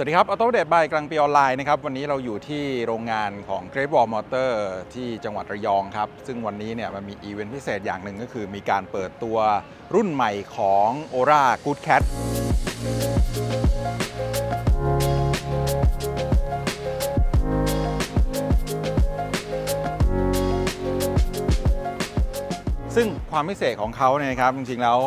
สวัสดีครับออโต้เดตบายกลางปีออนไลน์นะครับวันนี้เราอยู่ที่โรงงานของ Great Wall Motor ที่จังหวัดระยองครับ ซึ่งวันนี้เนี่ยมันมีอีเวนต์พิเศษอย่างหนึ่งก็คือมีการเปิดตัวรุ่นใหม่ของ Ora Good Cat ซึ่งความพิเศษของเขาเนี่ยนะครับจริงๆแล้ว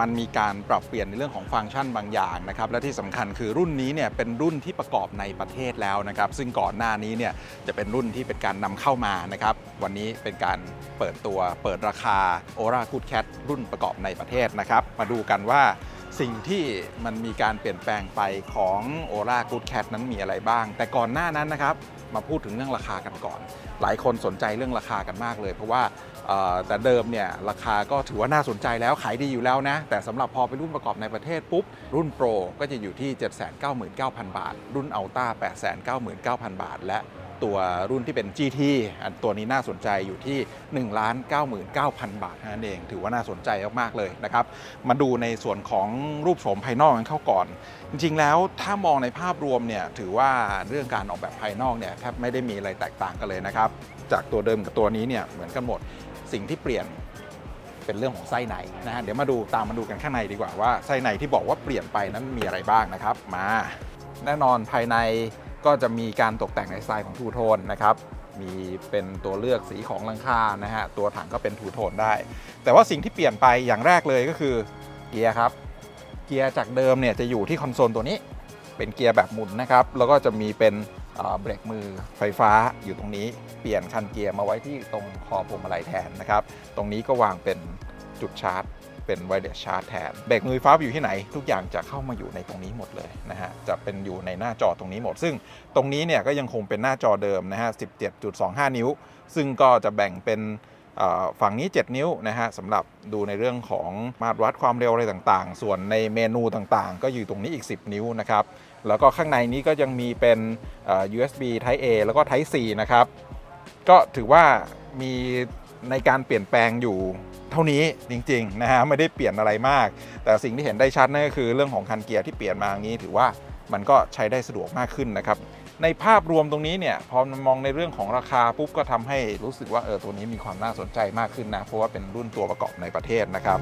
มันมีการปรับเปลี่ยนในเรื่องของฟังก์ชันบางอย่างนะครับและที่สำคัญคือรุ่นนี้เนี่ยเป็นรุ่นที่ประกอบในประเทศแล้วนะครับ ซึ่งก่อนหน้านี้เนี่ยจะเป็นรุ่นที่เป็นการนำเข้ามานะครับ วันนี้เป็นการเปิดตัวเปิดราคา Ora Good Cat รุ่นประกอบในประเทศนะครับ มาดูกันว่า สิ่งที่มันมีการเปลี่ยนแปลงไปของ Ora Good Cat นั้นมีอะไรบ้าง แต่ก่อนหน้านั้นนะครับ มาพูดถึงเรื่องราคากันก่อน หลายคนสนใจเรื่องราคากันมากเลย เพราะว่าแต่เดิมเนี่ยราคาก็ถือว่าน่าสนใจแล้วขายดีอยู่แล้วนะ แต่สำหรับพอเป็นรุ่นประกอบในประเทศปุ๊บ รุ่นโปรก็จะอยู่ที่ 799,000 บาท รุ่นอัลต้า899,000 บาท และ ตัวรุ่นที่เป็น GT อันตัวนี้น่าสนใจอยู่ที่ 1,99,000 บาทนั้นเอง ถือว่าน่าสนใจมาก ๆ เลยนะครับ มาดูในส่วนของรูปโฉมภายนอกกันเข้าก่อน จริง ๆ แล้วถ้ามองในภาพรวมเนี่ยถือว่าเรื่องการออกแบบภายนอกเนี่ยแทบไม่ได้มีอะไรแตกต่างกันเลยนะครับ จากตัวเดิมกับตัวนี้เนี่ยเหมือนกันหมดสิ่งที่เปลี่ยนเป็นเรื่องของไส้ในนะฮะเดี๋ยวมาดูตามมาดูกันข้างในดีกว่าว่าไส้ในที่บอกว่าเปลี่ยนไปนั้นมีอะไรบ้างนะครับ มาแน่นอนภายใน ก็จะมีการตกแต่งในสไตล์ของทูโทนนะครับมีเป็นตัวเลือกสีของหลังคานะฮะตัวถังก็เป็นทูโทนได้ แต่ว่าสิ่งที่เปลี่ยนไปอย่างแรกเลยก็คือเกียร์ครับเกียร์จากเดิมเนี่ยจะอยู่ที่คอนโซลตัวนี้เป็นเกียร์แบบหมุนนะครับ แล้วก็จะมีเป็นเอ่อเบรกมือไฟฟ้าอยู่ตรงนี้ เปลี่ยนคันเกียร์มาไว้ที่ตรงคอพวงมาลัยแทนนะครับ ตรงนี้ก็วางเป็นจุดชาร์จ เป็นไวเลสชาร์จแทนเบรกมือฟ้าอยู่ที่ไหน ทุกอย่างจะเข้ามาอยู่ในตรงนี้หมดเลยนะฮะจะเป็นอยู่ในหน้าจอตรงนี้หมด ซึ่งตรงนี้เนี่ยก็ยังคงเป็นหน้าจอเดิมนะฮะ 17.25 นิ้ว ซึ่งก็จะแบ่งเป็นฝั่งนี้ 7 นิ้วนะฮะสำหรับดูในเรื่องของมาตรวัดความเร็วอะไรต่างๆ ส่วนในเมนูต่างๆ ก็อยู่ตรงนี้อีก 10 นิ้วนะครับ แล้วก็ข้างในนี้ก็ยังมีเป็น USB Type A แล้วก็ Type C นะครับ ก็ถือว่ามี ในการเปลี่ยนแปลงอยู่เท่านี้จริงๆนะฮะไม่ได้เปลี่ยนอะไรมาก แต่สิ่งที่เห็นได้ชัดนั่นก็คือเรื่องของคันเกียร์ที่เปลี่ยนมาอย่างนี้ถือว่ามันก็ใช้ได้สะดวกมากขึ้นนะครับในภาพรวมตรงนี้เนี่ยพอมองในเรื่องของราคาปุ๊บก็ทำให้รู้สึกว่าเออตัวนี้มีความน่าสนใจมากขึ้นนะเพราะว่าเป็นรุ่นตัวประกอบในประเทศนะครับ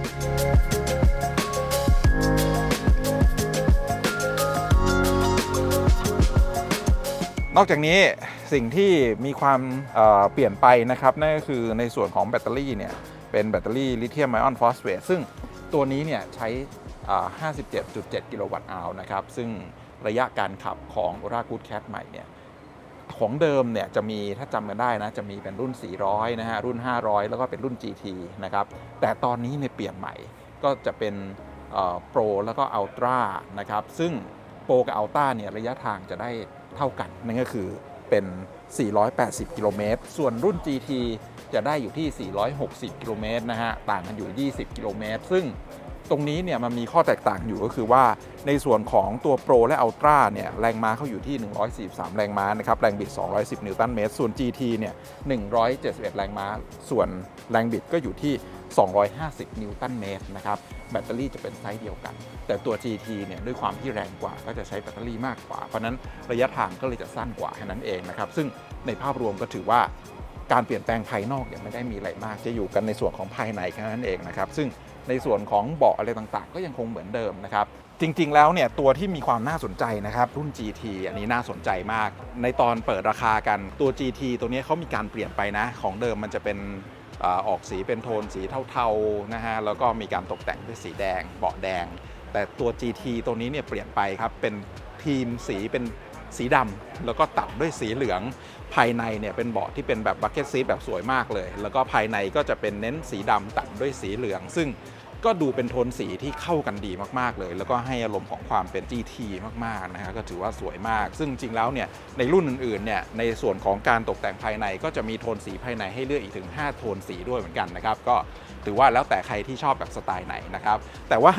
นอกจากนี้ สิ่งที่มีความเเปลี่ยนไปนะครับนั่นก็คือในส่วนของแบตเตอรี่เนี่ยเป็นแบตเตอรี่ลิเธียมไอออนฟอสเฟตซึ่งตัวนี้เนี่ยใช้ 57.7 กิโลวัตต์อาวนะครับซึ่งระยะการขับของ Ora Good Cat ใหม่เนี่ยของเดิมเนี่ยจะมีถ้าจำกันได้นะจะมีเป็นรุ่น 400 นะฮะรุ่น 500 แล้วก็เป็นรุ่น GT นะครับแต่ตอนนี้เนี่ยเปลี่ยนใหม่ก็จะเป็นโปรแล้วก็อัลตร้านะครับซึ่งโปรกับอัลต้าเนี่ยระยะทางจะได้เท่ากันนั่นก็คือ เป็น 480 กิโลเมตร ส่วนรุ่น GT จะได้อยู่ที่ 460 กิโลเมตรนะฮะ ต่างกันอยู่ 20 กิโลเมตร ซึ่งตรงนี้เนี่ยมันมีข้อแตกต่างอยู่ก็คือว่าในส่วนของตัวโปรและอัลตร้าเนี่ยแรงม้าเขาอยู่ที่ 143 แรงม้านะครับ แรงบิด 210 นิวตันเมตร ส่วน GT เนี่ย 171 แรงม้า ส่วนแรงบิดก็อยู่ที่ 250 นิวตันเมตรนะครับ แบตเตอรี่จะเป็นไซส์เดียวกัน แต่ตัว GT เนี่ยด้วยความที่แรงกว่าก็จะใช้แบตเตอรี่มากกว่า เพราะนั้นระยะทางก็เลยจะสั้นกว่าแค่นั้นเองนะครับ ซึ่งในภาพรวมก็ถือว่าการเปลี่ยนแปลงภายนอกเนี่ยไม่ได้มีอะไรมาก จะอยู่กันในส่วนของภายในแค่นั้นเองนะครับ ซึ่งในส่วนของเบาะอะไรต่างๆ ก็ยังคงเหมือนเดิมนะครับ จริงๆ แล้วเนี่ยตัวที่มีความน่าสนใจนะครับ รุ่น GT อันนี้น่าสนใจมาก ในตอนเปิดราคากันตัว GT ตัวนี้เขามีการเปลี่ยนไปนะ ของเดิมมันจะเป็น ออกสีเป็นโทนสีเทาๆนะฮะแล้วก็มีการตกแต่งด้วยสีแดงเบาะแดง แต่ตัว GT ตัวนี้เนี่ยเปลี่ยนไปครับเป็นทีมสีเป็นสีดำแล้วก็ตัดด้วยสีเหลืองภายในเนี่ยเป็นเบาะที่เป็นแบบบัคเก็ตซีแบบสวยมากเลย แล้วก็ภายในก็จะเป็นเน้นสีดำตัดด้วยสีเหลือง ซึ่ง ก็ดูเป็นโทนสีที่เข้ากันดีมากๆเลย แล้วก็ให้อารมณ์ของความเป็น GT มากๆนะฮะก็ถือว่าสวยมาก ซึ่งจริงแล้วเนี่ยในรุ่นอื่นๆเนี่ยในส่วนของการตกแต่งภายในก็จะมีโทนสีภายในให้เลือกอีกถึง 5 โทนสีด้วยเหมือนกันนะครับก็ถือว่าแล้วแต่ใครที่ชอบแบบสไตล์ไหนนะครับแต่ว่า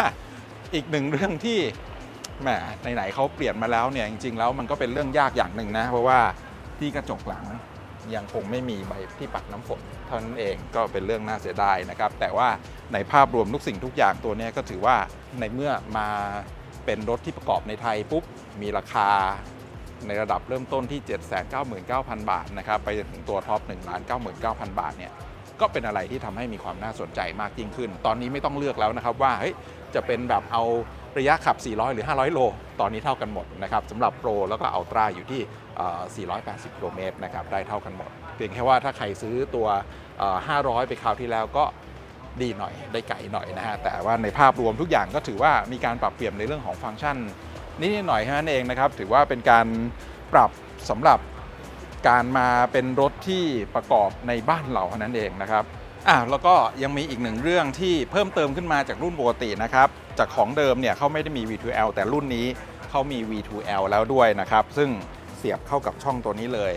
อีกหนึ่งเรื่องที่แหมไหนๆเขาเปลี่ยนมาแล้วเนี่ยจริงๆแล้วมันก็เป็นเรื่องยากอย่างหนึ่งนะเพราะว่าที่กระจกหลัง ยังคงไม่มีใบที่ปัดน้ำฝนเท่านั้นเองก็เป็นเรื่องน่าเสียดายนะครับ แต่ว่าในภาพรวมทุกสิ่งทุกอย่างตัวนี้ก็ถือว่าในเมื่อมาเป็นรถที่ประกอบในไทยปุ๊บมีราคาในระดับเริ่มต้นที่ 799,000 บาทนะครับไปจนถึงตัวท็อป1,99,000 บาทเนี่ยก็เป็นอะไรที่ทำให้มีความน่าสนใจมากยิ่งขึ้น ตอนนี้ไม่ต้องเลือกแล้วนะครับว่าเฮ้ยจะเป็นแบบเอา ระยะขับ 400 หรือ 500 โล ตอนนี้เท่ากันหมดนะครับสำหรับโปรแล้วก็อัลตร้าอยู่ที่ 480 กิโลเมตรนะครับได้เท่ากันหมด เพียงแค่ว่าถ้าใครซื้อตัว 500 ไปคราวที่แล้วก็ดีหน่อยได้ไกลหน่อยนะฮะแต่ว่าในภาพรวมทุกอย่างก็ถือว่ามีการปรับเปลี่ยนในเรื่องของฟังก์ชันนิดหน่อยแค่นั้นเองนะครับถือว่าเป็นการปรับสำหรับการมาเป็นรถที่ประกอบในบ้านเราเท่านั้นเองนะครับ อะแล้วก็ยังมีอีกหนึ่งเรื่องที่เพิ่มเติมขึ้นมาจากรุ่นปกตินะครับ จากของเดิมเนี่ยเขาไม่ได้มี V2L แต่รุ่นนี้เขามี V2L แล้วด้วยนะครับ ซึ่งเสียบเข้ากับช่องตัวนี้เลย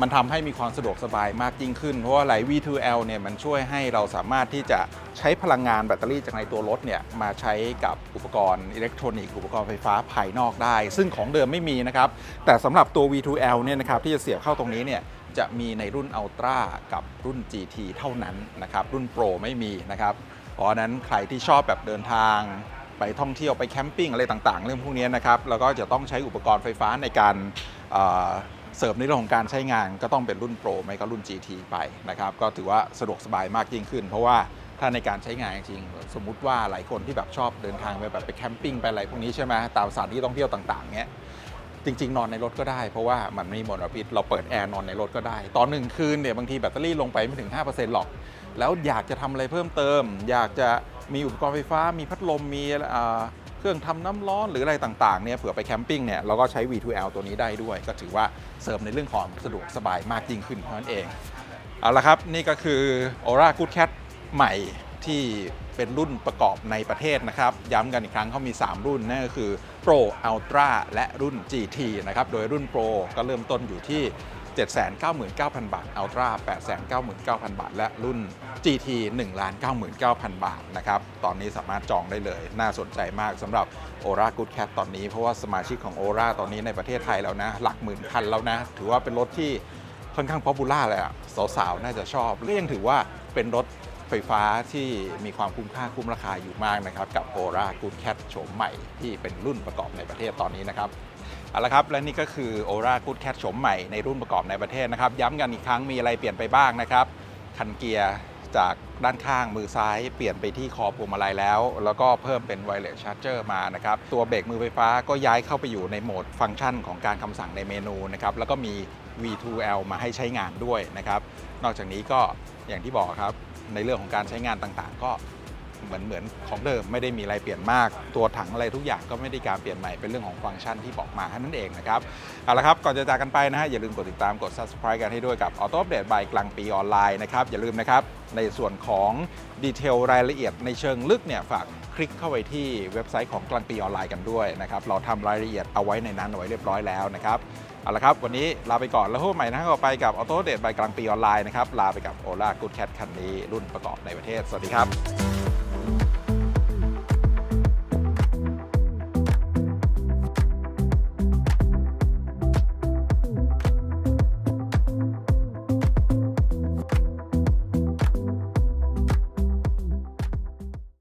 มันทำให้มีความสะดวกสบายมากยิ่งขึ้น เพราะว่าไหล V2L เนี่ยมันช่วยให้เราสามารถที่จะใช้พลังงานแบตเตอรี่จากในตัวรถเนี่ยมาใช้กับอุปกรณ์อิเล็กทรอนิกส์อุปกรณ์ไฟฟ้าภายนอกได้ ซึ่งของเดิมไม่มีนะครับแต่สำหรับตัว V2L เนี่ยนะครับที่จะเสียบเข้าตรงนี้เนี่ย จะมีในรุ่น Ultra กับรุ่น GT เท่านั้นนะครับ รุ่น Pro ไม่มีนะครับ เพราะนั้นใครที่ชอบแบบเดินทางไปท่องเที่ยวไปแคมปิ้งอะไรต่างๆ เรื่องพวกนี้นะครับ แล้วก็จะต้องใช้อุปกรณ์ไฟฟ้าในการเเสริมในเรื่องของการใช้งานก็ต้องเป็นรุ่นโปรไม่ก็รุ่น GT ไปนะครับ ก็ถือว่าสะดวกสบายมากยิ่งขึ้น เพราะว่าถ้าในการใช้งานจริง สมมุติว่าหลายคนที่แบบชอบเดินทางไปแบบไปแคมปิ้งไปอะไรพวกนี้ใช่ไหมตามสถานที่ท่องเที่ยวต่างๆเนี้ย จริง ๆ นอนในรถก็ได้ เพราะว่ามันไม่มีมลพิษเราเปิดแอร์นอนในรถก็ได้ ตอนหนึ่งคืนเนี่ยบางทีแบตเตอรี่ลงไปไม่ถึง 5%หรอก แล้วอยากจะทำอะไรเพิ่มเติม อยากจะมีอุปกรณ์ไฟฟ้า มีพัดลมมีเครื่องทำน้ำร้อนหรืออะไรต่างๆเนี่ยเผื่อไปแคมปิ้งเนี่ยเราก็ใช้ V2L ตัวนี้ได้ด้วย ก็ถือว่าเสริมในเรื่องของสะดวกสบายมากยิ่งขึ้นเท่านั้นเองเอาละครับนี่ก็คือ Aura Good Cat ใหม่ ที่เป็นรุ่นประกอบในประเทศนะครับ ย้ำกันอีกครั้งเขามี 3 รุ่นนั่นก็คือ Pro Ultra และรุ่น GT นะครับ โดยรุ่น Pro ก็เริ่มต้นอยู่ที่ 799,000 บาท Ultra 899,000 บาท และรุ่น GT 1,99,000 บาทนะครับ ตอนนี้สามารถจองได้เลย น่าสนใจมากสำหรับ Aura Good Cat ตอนนี้ เพราะว่าสมาชิกของ Aura ตอนนี้ในประเทศไทยแล้วนะ หลักหมื่นคันแล้วนะ ถือว่าเป็นรถที่ค่อนข้างป๊อปปูล่าเลยอะสาวๆ น่าจะชอบและยังถือว่าเป็นรถ ไฟฟ้าที่มีความคุ้มค่าคุ้มราคาอยู่มากนะครับ กับ Aura Good Cat โฉมใหม่ที่เป็นรุ่นประกอบในประเทศตอนนี้นะครับเอาละครับและนี่ก็คือ Aura Good Cat โฉมใหม่ในรุ่นประกอบในประเทศนะครับ ย้ำกันอีกครั้งมีอะไรเปลี่ยนไปบ้างนะครับ คันเกียร์จากด้านข้างมือซ้ายเปลี่ยนไปที่คอพวงมาลัยแล้ว แล้วก็เพิ่มเป็น Wireless Charger มานะครับ ตัวเบรกมือไฟฟ้าก็ย้ายเข้าไปอยู่ในโหมดฟังก์ชันของการคำสั่งในเมนูนะครับ แล้วก็มี V2L มาให้ใช้งานด้วยนะครับ นอกจากนี้ก็อย่างที่บอกครับ ในเรื่องของการใช้งานต่างๆ ก็เหมือนเหมือนของเดิมไม่ได้มีอะไรเปลี่ยนมาก ตัวถังอะไรทุกอย่างก็ไม่ได้การเปลี่ยนใหม่เป็นเรื่องของฟังก์ชันที่บอกมาแค่นั้นเองนะครับเอาละครับก่อนจะจากกันไปนะฮะอย่าลืมกดติดตามกด subscribe กันให้ด้วยกับ Auto Update by กลางปีออนไลน์นะครับอย่าลืมนะครับในส่วนของดีเทลรายละเอียดในเชิงลึกเนี่ยฝากคลิกเข้าไปที่เว็บไซต์ของกลางปีออนไลน์กันด้วยนะครับเราทำรายละเอียดเอาไว้ในนั้นไว้เรียบร้อยแล้วนะครับ เอาละครับ วันนี้ลาไปก่อนแล้วพบใหม่นะครับไปกับออโต้เดทใบกลางปีออนไลน์นะครับ ลาไปกับโอล่ากูดแคทคันนี้รุ่นประกอบในประเทศ สวัสดีครับ